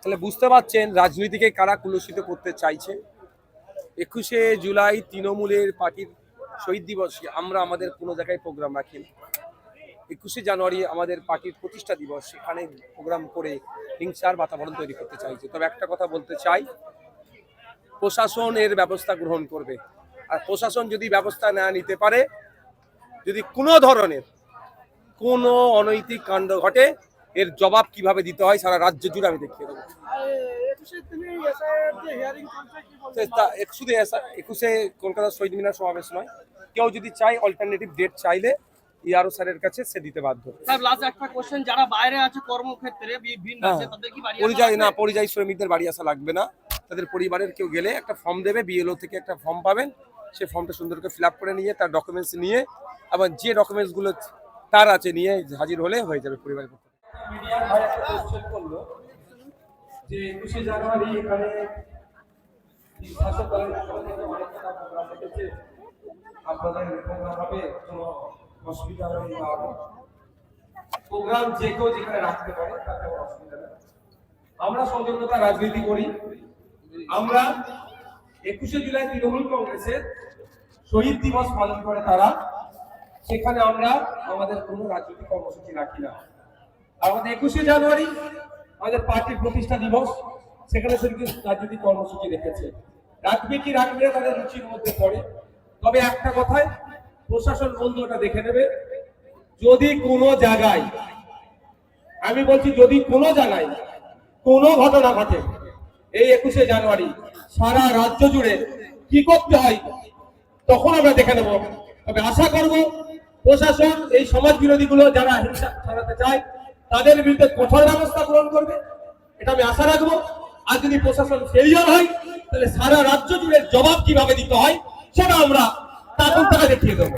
তাহলে বুঝতে পারছেন রাজনীতিকে কারা কুলসিত করতে চাইছে। একুশে জুলাই তৃণমূলের পার্টির শহীদ দিবসে, আমরা আমাদের কোনো জায়গায় প্রোগ্রাম রাখি। একুশে জানুয়ারি আমাদের পার্টির প্রতিষ্ঠা দিবস, সেখানে প্রোগ্রাম করে হিংসার বাতাবরণ তৈরি করতে চাইছে। তবে একটা কথা বলতে চাই, প্রশাসন এর ব্যবস্থা গ্রহণ করবে। আর প্রশাসন যদি ব্যবস্থা না নিতে পারে যদি কোনো ধরনের কোনো অনৈতিক কাণ্ড ঘটে এর জবাব কীভাবে দিতে হয় সারা রাজ্য জুড়ে আমি দেখিয়ে দেবো। শুধু একুশে কলকাতা শহীদ মিনার সমাবেশ নয়। কেউ যদি চায় অল্টারনেটিভ ডেট চাইলে ইয়ারও স্যারের কাছে সে দিতে বাধ্য। স্যার লাস্ট একটা কোশ্চেন যারা বাইরে আছে কর্মক্ষেত্রে বি- ভিন রাজ্যে হ্যাঁ। তাদের কি বাড়ি পরিযায়ী না পরিযায়ী শ্রমিকদের বাড়ি আসা লাগবে না। তাদের পরিবারের কেউ গেলে একটা ফর্ম দেবে বিএলও থেকে একটা ফর্ম পাবেন। সেই ফর্মটা সুন্দর করে ফিল আপ করে নিয়ে তার ডকুমেন্টস নিয়ে আবার যে ডকুমেন্টসগুলো তার আছে, নিয়ে হাজির হলে হয়ে যাবে পরিবারের যে একুশে জানুয়ারি এখানে প্রোগ্রাম কোনো যেখানে রাখতে অসুবিধা নেই। আমরা রাজনীতি করি। আমরা একুশে জুলাই তৃণমূল কংগ্রেসের শহীদ দিবস পালন করে তারা। সেখানে আমরা আমাদের কোনো রাজনৈতিক কর্মসূচি রাখি না। আমাদের একুশে জানুয়ারি আমাদের পার্টির প্রতিষ্ঠা দিবস, সেখানে সেদিকে রাজনৈতিক কর্মসূচি রেখেছে। রাখবে কি রাখবে না তাদের রুচির মধ্যে পড়ে। তবে একটা কথায় প্রশাসন বন্ধু ওটা দেখে নেবে। যদি কোনো জায়গায়, আমি বলছি যদি কোনো জায়গায় কোনো ঘটনা ঘটে, এই একুশে জানুয়ারি সারা রাজ্য জুড়ে কি করতে হয়, তখন আমরা দেখে নেব। তবে আশা করব প্রশাসন, এই সমাজ বিরোধীগুলো যারা হিংসা ছড়াতে চায়, তাদের বিরুদ্ধে কঠোর ব্যবস্থা গ্রহণ করবে। এটা আমি আশা রাখব। আর যদি প্রশাসন ফেলিয়ার হয়, তাহলে সারা রাজ্য জুড়ে জবাব কীভাবে দিতে হয়, সেটা আমরা তারপর তাকে দেখিয়ে দেবো।